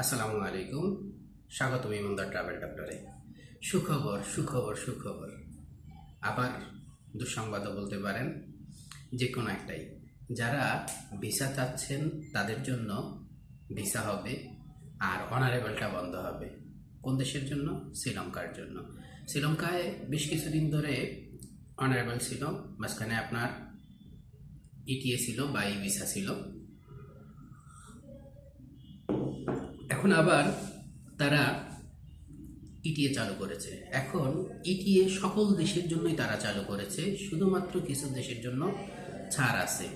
আসসালামু আলাইকুম। স্বাগতম ইমন্দার ট্রাভেল ডক্টরে। সুখবর সুখবর সুখবর। আবার দুঃসংবাদও বলতে পারেন যে কোনো একটাই। যারা ভিসা চাচ্ছেন, তাদের জন্য ভিসা হবে আর অনারেবলটা বন্ধ হবে। কোন দেশের জন্য? শ্রীলঙ্কার জন্য। শ্রীলঙ্কায় বেশ কিছুদিন ধরে অনারেবল ছিল। মাঝখানে আপনার ইটিএ ছিল বা ই ভিসা ছিল। এখন আবার তারা ইটিএ চালু করেছে। এখন ইটিএ সকল দেশের জন্যই তারা চালু করেছে, শুধুমাত্র কিছু দেশের জন্য ছাড় আছে।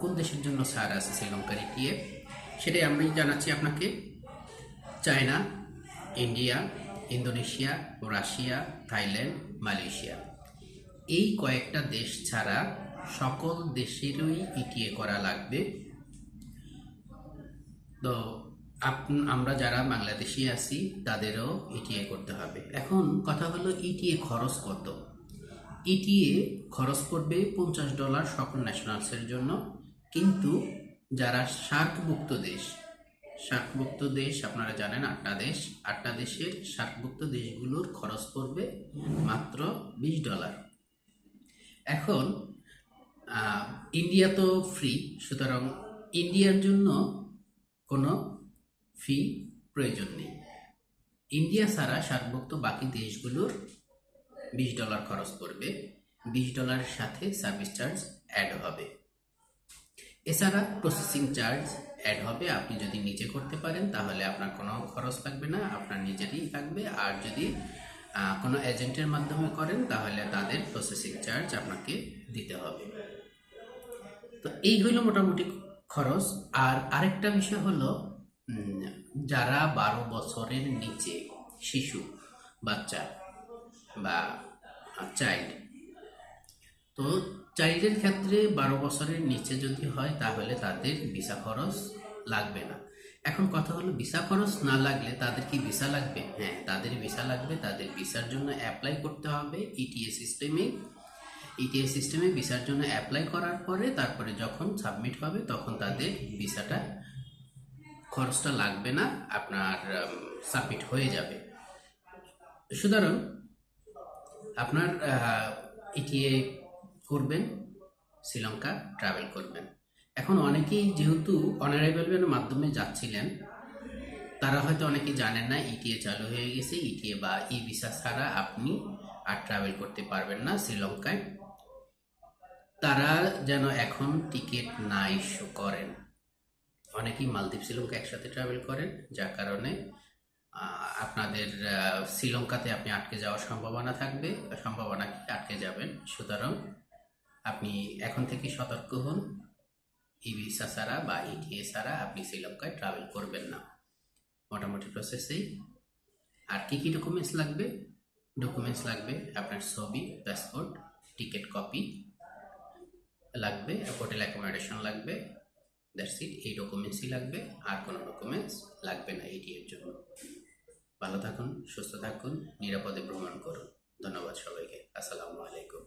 কোন দেশের জন্য ছাড় আছে শ্রীলঙ্কার ইটিএ সেটাই আমি জানাচ্ছি আপনাকে। China, India, Indonesia, Russia, Thailand, Malaysia. এই কয়েকটা দেশ ছাড়া সকল দেশেরই ইটিএ করা লাগবে। তো আমরা যারা বাংলাদেশি আছি, তাদেরও ইটিএ করতে হবে। এখন কথা হলো ইটিএ খরচ কত? ইটিএ খরচ পড়বে পঞ্চাশ ডলার সকল ন্যাশনালসের জন্য। কিন্তু যারা সার্কভুক্ত দেশ সার্কভুক্ত দেশ, আপনারা জানেন আটটা দেশ, আটটা দেশের সার্কভুক্ত দেশগুলোর খরচ পড়বে মাত্র বিশ ডলার। এখন ইন্ডিয়া তো ফ্রি সুতরাং ইন্ডিয়ার জন্য কোনো ফি প্রয়োজন নেই। ইন্ডিয়া ছাড়া সার্কভুক্ত বাকি দেশগুলোর বিশ ডলার খরচ পড়বে। বিশ ডলারের সাথে সার্ভিস চার্জ অ্যাড হবে। এছাড়া প্রসেসিং চার্জ অ্যাড হবে। আপনি যদি নিজে করতে পারেন, তাহলে আপনার কোনো খরচ লাগবে না। আপনার নিজেরই থাকবে। আর যদি কোনো এজেন্টের মাধ্যমে করেন, তাহলে তাদের প্রসেসিং চার্জ আপনাকে দিতে হবে। তো এই হইল মোটামুটি খরচ। আর আরেকটা বিষয় হলো যারা বারো বছরের নিচে শিশু, বাচ্চা বা চাইল্ড তো চাইল্ডের ক্ষেত্রে বারো বছরের নিচে যদি হয়, তাহলে তাদের ভিসা খরচ লাগবে না। এখন কথা হলো ভিসা খরচ না লাগলে তাদের কি ভিসা লাগবে? হ্যাঁ তাদের ভিসা লাগবে, তাদের ভিসার জন্য অ্যাপ্লাই করতে হবে ইটিএ সিস্টেমে ইটিএস সিস্টেমে ভিসার জন্য অ্যাপ্লাই করার পরে, তারপরে যখন সাবমিট হবে, তখন তাদের ভিসাটা খরচটা লাগবে না, আপনার সাবমিট হয়ে যাবে। সুতরাং আপনার ইটিএ করবেন, শ্রীলঙ্কা ট্রাভেল করবেন। এখন অনেকেই যেহেতু অনারেবলের মাধ্যমে যাচ্ছিলেন, তারা হয়তো অনেকে জানেন না ইটিএ চালু হয়ে গেছে ইটিএ বা ই ভিসা ছাড়া আপনি আর ট্রাভেল করতে পারবেন না শ্রীলঙ্কায়। তারা যেন এখন টিকিট না ইস্যু করেন। অনেকেই মালদ্বীপ, শ্রীলঙ্কা একসাথে ট্রাভেল করেন, যার কারণে আপনাদের শ্রীলঙ্কাতে আপনি আটকে যাওয়ার সম্ভাবনা থাকবে, সম্ভাবনা কি? আটকে যাবেন। সুতরাং আপনি এখন থেকে সতর্ক হন। ই ভিসা ছাড়া বা ইটিএ ছাড়া আপনি শ্রীলঙ্কায় ট্রাভেল করবেন না। মোটামুটি প্রসেসেই আর কী কী ডকুমেন্টস লাগবে? ডকুমেন্টস লাগবে আপনার ছবি পাসপোর্ট টিকিট কপি লাগবে হোটেল অ্যাকোমোডেশন লাগবে দ্যাটস ইট এই ডকুমেন্টসই লাগবে, আর কোনো ডকুমেন্টস লাগবে না এটি এর জন্য। ভালো থাকুন, সুস্থ থাকুন, নিরাপদে ভ্রমণ করুন। ধন্যবাদ সবাইকে। আসসালামু আলাইকুম।